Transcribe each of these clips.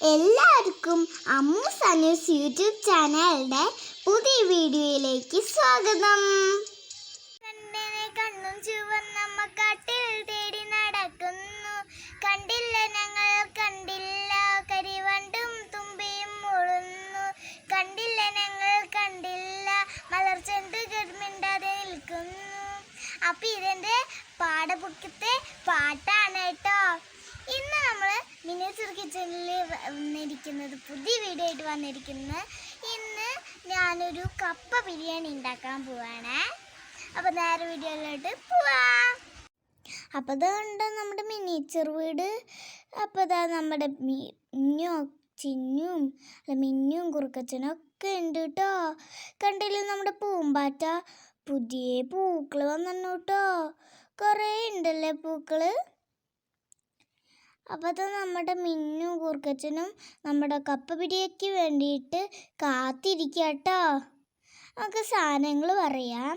എല്ലാവർക്കും അമ്മു സനൂസ് യൂട്യൂബ് ചാനലിന്റെ പുതിയ വീഡിയോയിലേക്ക് സ്വാഗതം. അപ്പൊ ഇതെന്റെ പാഠപുക്കത്തെ പാട്ടാണ് കേട്ടോ. ഇന്ന് നമ്മൾ മിനിച്ചർ കിച്ചണിൽ വന്നിരിക്കുന്നത് പുതിയ വീഡിയോ ആയിട്ട് വന്നിരിക്കുന്നത്. ഇന്ന് ഞാനൊരു കപ്പ ബിരിയാണി ഉണ്ടാക്കാൻ പോവാണ്. അപ്പോൾ നേരെ വീഡിയോയിലോട്ട് പോവാം. അപ്പോൾ അതുകൊണ്ട് നമ്മുടെ മിനിച്ചർ വീട്. അപ്പോൾ ഇതാ നമ്മുടെ മിഞ്ഞോ ചിന്നും അല്ല മിന്നും കുറുക്കച്ചനും ഒക്കെ ഉണ്ട് കേട്ടോ. കണ്ടില്ലേ നമ്മുടെ പൂമ്പാറ്റ? പുതിയ പൂക്കൾ വന്നു കേട്ടോ കുറേ ഉണ്ടല്ലേ പൂക്കൾ അപ്പോൾ അത് നമ്മുടെ മിന്നും കുറുക്കച്ചനും നമ്മുടെ കപ്പ പിടിയയ്ക്ക് വേണ്ടിയിട്ട് കാത്തിരിക്കുക കേട്ടോ നമുക്ക് സാധനങ്ങൾ പറയാം.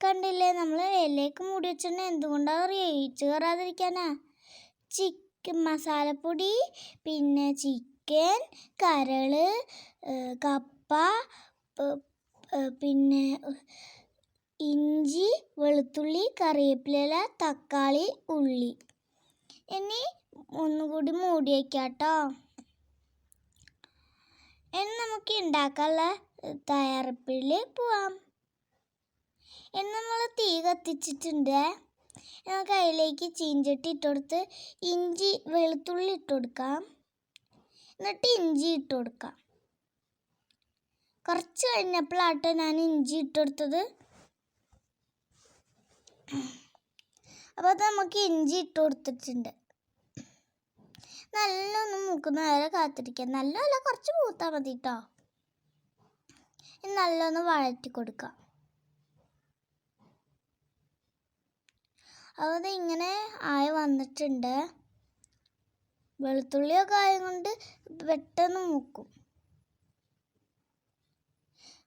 കണ്ടില്ലേ നമ്മൾ ഇലയ്ക്ക് മൂടി വെച്ചിട്ട് എന്തുകൊണ്ടാണ് അറിയോ? ഈച്ച് കയറാതിരിക്കാനാ. ചിക്കൻ മസാലപ്പൊടി പിന്നെ ചിക്കൻ കരൾ കപ്പ പിന്നെ ഇഞ്ചി വെളുത്തുള്ളി കറിവേപ്പില തക്കാളി ഉള്ളി. ഇനി ഒന്നുകൂടി മൂടി വയ്ക്കാട്ടോ ഇനി നമുക്ക് ഉണ്ടാക്കാനുള്ള തയ്യാറെടുപ്പിൽ പോവാം. ഇനി നമ്മൾ തീ കത്തിച്ചിട്ടുണ്ട്. നമുക്ക് അതിലേക്ക് ചീഞ്ചട്ടി ഇട്ട് കൊടുത്ത് ഇഞ്ചി വെളുത്തുള്ളി ഇട്ട് കൊടുക്കാം. എന്നിട്ട് ഇഞ്ചി ഇട്ട് കൊടുക്കാം. കുറച്ച് കഴിഞ്ഞപ്പോഴാട്ട് ഞാൻ ഇഞ്ചി ഇട്ടെടുത്തത് അപ്പോൾ അത് നമുക്ക് ഇഞ്ചി ഇട്ട് കൊടുത്തിട്ടുണ്ട്. നല്ലൊന്ന് മൂക്കുന്ന വരെ കാത്തിരിക്കാം നല്ലതല്ല കുറച്ച് മൂത്താൽ മതി കേട്ടോ നല്ലൊന്ന് വഴറ്റി കൊടുക്കാം അപ്പോൾ ഇങ്ങനെ ആയി വന്നിട്ടുണ്ട്. വെളുത്തുള്ളിയൊക്കെ ആയതുകൊണ്ട് പെട്ടെന്ന് മൂക്കും.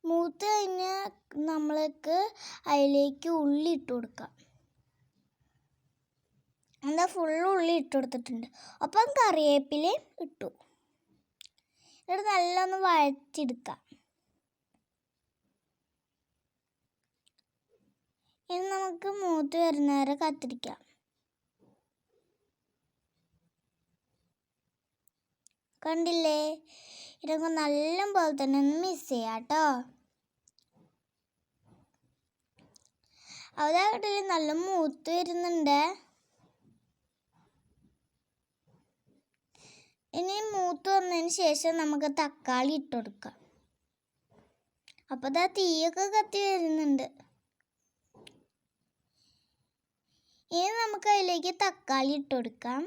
മൂത്ത് കഴിഞ്ഞാൽ നമ്മൾക്ക് അതിലേക്ക് ഉള്ളി ഇട്ട് കൊടുക്കാം. എന്താ ഫുൾ ഉള്ളി ഇട്ട് കൊടുത്തിട്ടുണ്ട്. ഒപ്പം കറിവേപ്പിലയും ഇട്ടു. എന്നിട്ട് നല്ലൊന്ന് വഴറ്റിയെടുക്കാം. ഇനി നമുക്ക് മൂത്ത് വരുന്നവരെ കത്തിരിക്കാം. കണ്ടില്ലേ? ഇതൊക്കെ നല്ല പോലെ തന്നെ ഒന്ന് മിസ് ചെയ്യാം കേട്ടോ. അവിടെ കണ്ടില്ലേ നല്ല മൂത്ത് വരുന്നുണ്ട്. ഇനി മൂത്ത് വന്നതിന് ശേഷം നമുക്ക് തക്കാളി ഇട്ട് കൊടുക്കാം. അപ്പോൾ ഇതാ തീയൊക്കെ കത്തി വരുന്നുണ്ട്. ഇനി നമുക്ക് അതിലേക്ക് തക്കാളി ഇട്ട് കൊടുക്കാം.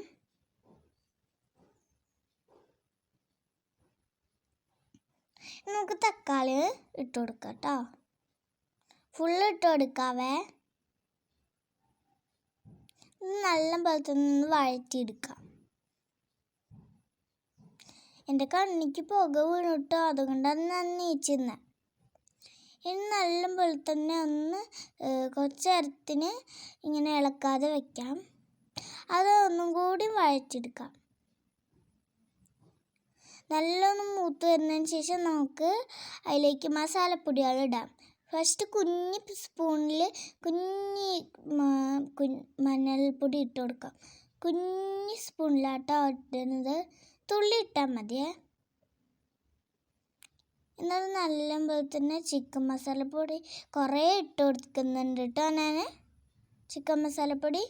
നമുക്ക് തക്കാളി ഇട്ട് കൊടുക്കാം കേട്ടോ ഫുള്ള് ഇട്ട് കൊടുക്കാവേ. നല്ല പോലെ വഴറ്റി വഴറ്റിയെടുക്കാം. എന്റെ കണ്ണിക്ക് പുക വീണു കേട്ടോ അതുകൊണ്ടാണ് ഞാൻ നീച്ചുന്നത് ഇനി നല്ല പോലെ തന്നെ ഒന്ന് കുറച്ച് നേരത്തിന് ഇങ്ങനെ ഇളക്കാതെ വെക്കാം. അത് ഒന്നും കൂടി വഴറ്റിയെടുക്കാം. നല്ലൊന്ന് മൂത്ത് വരുന്നതിന് ശേഷം നമുക്ക് അതിലേക്ക് മസാലപ്പൊടികൾ ഇടാം. ഫസ്റ്റ് കുഞ്ഞ് സ്പൂണിൽ കുഞ്ഞി മഞ്ഞൾപ്പൊടി ഇട്ട് കൊടുക്കാം. കുഞ്ഞ് സ്പൂണിലാട്ടോ ഇടുന്നത്. തുള്ളി ഇട്ടാൽ മതിയേ എന്നത് നല്ല പോലെ തന്നെ ചിക്കൻ മസാലപ്പൊടി കുറേ ഇട്ട് കൊടുക്കുന്നുണ്ട് കേട്ടോ ഞാൻ ചിക്കൻ മസാലപ്പൊടി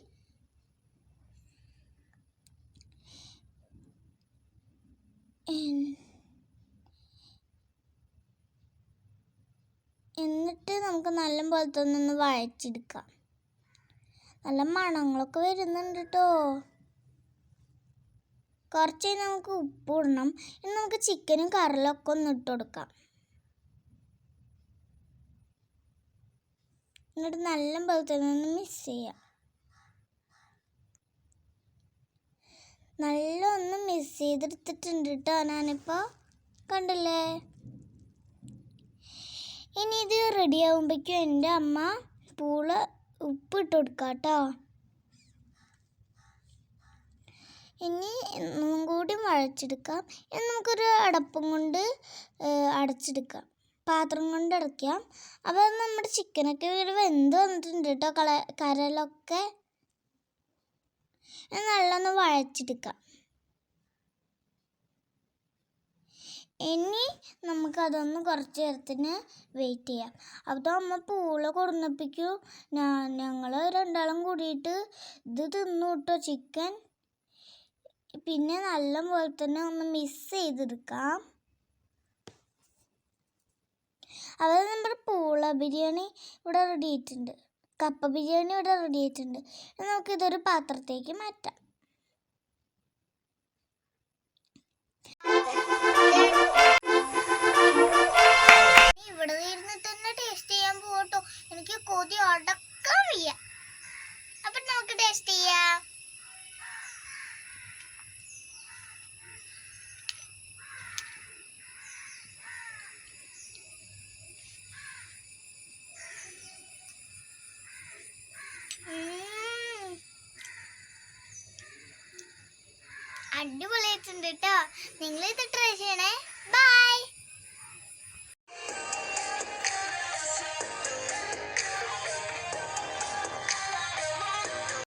എന്നിട്ട് നമുക്ക് നല്ല പോലെ തന്നെ ഒന്ന് വഴച്ചെടുക്കാം നല്ല മണങ്ങളൊക്കെ വരുന്നുണ്ട് കേട്ടോ കുറച്ച് നമുക്ക് ഉപ്പ് ഇടണം. ഇനി നമുക്ക് ചിക്കനും കറിലൊക്കെ ഒന്ന് ഇട്ട് കൊടുക്കാം. എന്നിട്ട് നല്ല പോലെ തന്നെ ഒന്ന് മിക്സ് ചെയ്യാം. നല്ല ഒന്ന് മിസ് ചെയ്തെടുത്തിട്ടുണ്ട് കേട്ടോ ഞാനിപ്പോൾ കണ്ടില്ലേ? ഇനി ഇത് റെഡി ആകുമ്പോഴേക്കും എന്റെ അമ്മ പൂള ഉപ്പ് ഇട്ട് കൊടുക്കാം കേട്ടോ ഇനി ഒന്നും കൂടി വഴച്ചെടുക്കാം. ഇനി നമുക്കൊരു അടപ്പും കൊണ്ട് അടച്ചെടുക്കാം. പാത്രം കൊണ്ട് അടയ്ക്കാം. അപ്പോൾ നമ്മുടെ ചിക്കനൊക്കെ വെന്ത് വന്നിട്ടുണ്ട് കേട്ടോ കള കരലൊക്കെ നല്ലൊന്ന് വഴച്ചെടുക്കാം ഇനി നമുക്കതൊന്ന് കുറച്ച് നേരത്തിന് വെയിറ്റ് ചെയ്യാം. അപ്പോൾ അമ്മ പൂള കൊടുന്നപ്പിക്കും. ഞങ്ങൾ രണ്ടാളും കൂടിയിട്ട് ഇത് തിന്നു കിട്ടോ ചിക്കൻ പിന്നെ നല്ല പോലെ തന്നെ ഒന്ന് മിക്സ് ചെയ്തെടുക്കാം. അതായത് നമ്മുടെ പൂള ബിരിയാണി ഇവിടെ റെഡി ആയിട്ടുണ്ട്. കപ്പ ബിരിയാണി ഇവിടെ റെഡി ആയിട്ടുണ്ട്. നമുക്കിതൊരു പാത്രത്തേക്ക് മാറ്റാം. അടിപൊളിയായിട്ടുണ്ട് കേട്ടോ നിങ്ങൾ ഇത് ട്രൈ ചെയ്യണേ. ബൈ